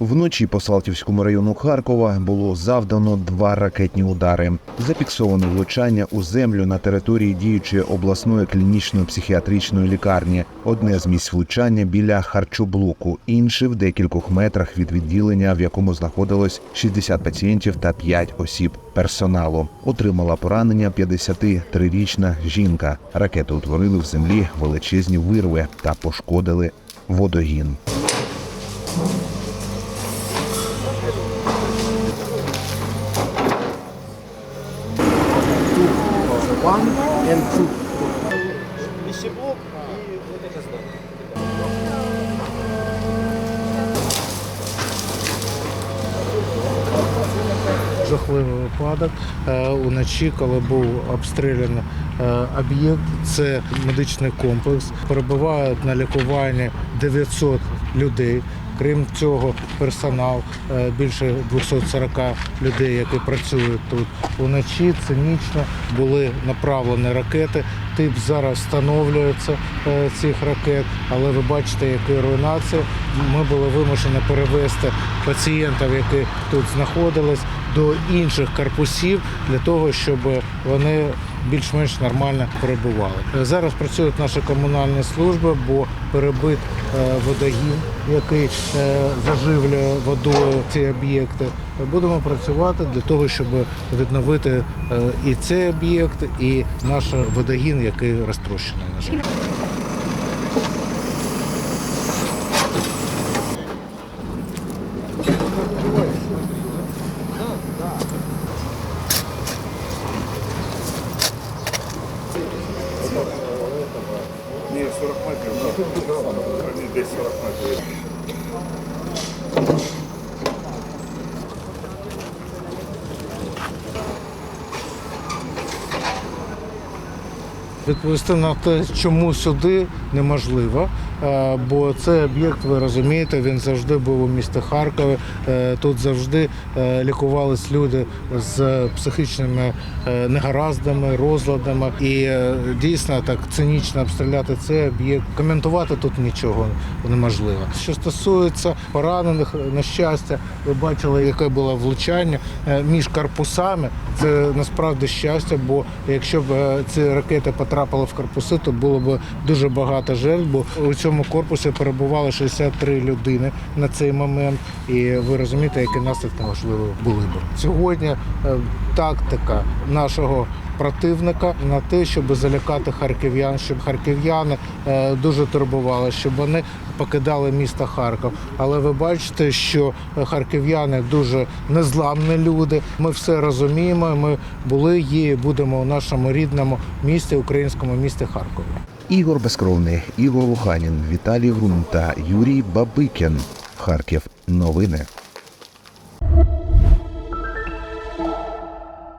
Вночі по Салтівському району Харкова було завдано два ракетні удари. Зафіксовано влучання у землю на території діючої обласної клінічної психіатричної лікарні. Одне з місць влучання біля харчоблоку, інше в декількох метрах від відділення, в якому знаходилось 60 пацієнтів та 5 осіб персоналу. Отримала поранення 53-річна жінка. Ракети утворили в землі величезні вирви та пошкодили водогін. One and two. жахливий випадок Е, уночі, коли був обстріляний е, об'єкт. Це медичний комплекс. Перебувають на лікуванні 900 людей. Крім цього, персонал е, більше 240 людей, які працюють тут. Уночі цинічно були направлені ракети. Тип зараз встановлюється е, цих ракет, але ви бачите, які руйнації. Ми були вимушені перевести пацієнтів, які тут знаходились, до інших корпусів для того, щоб вони більш-менш нормально перебували. Е, Зараз працюють наші комунальні служби, бо перебит е, водогін, який заживлює водою ці об'єкти. Будемо працювати для того, щоб відновити е, і цей об'єкт, і наш водогін, який розтрощений. На жаль. Ні, 40 метрів. Десь 40 метрів. Відповісти на те, чому сюди неможливо, бо цей об'єкт, ви розумієте, він завжди був у місті Харкові. Е, Тут завжди е, лікувались люди з психічними е, негараздами, розладами. І е, дійсно так цинічно обстріляти цей об'єкт. Коментувати тут нічого неможливо. Що стосується поранених, на щастя, ви бачили, яке було влучання е, між корпусами. Це насправді щастя, бо якщо б е, ці ракети потрапили в корпуси, то було б дуже багато жертв. Бо у цьому корпусі перебувало 63 людини на цей момент. І ви розумієте, які наслідки можливо були б. Сьогодні е, тактика нашого противника на те, щоб залякати харків'ян, щоб харків'яни е, дуже турбували, щоб вони покидали місто Харків. Але ви бачите, що харків'яни дуже незламні люди. Ми все розуміємо. Ми були, є, і будемо у нашому рідному місті, українському місті Харкові. Ігор Безкровний, Ігор Луханін, Віталій Грунта, Юрій Бабикін. Харків. Новини.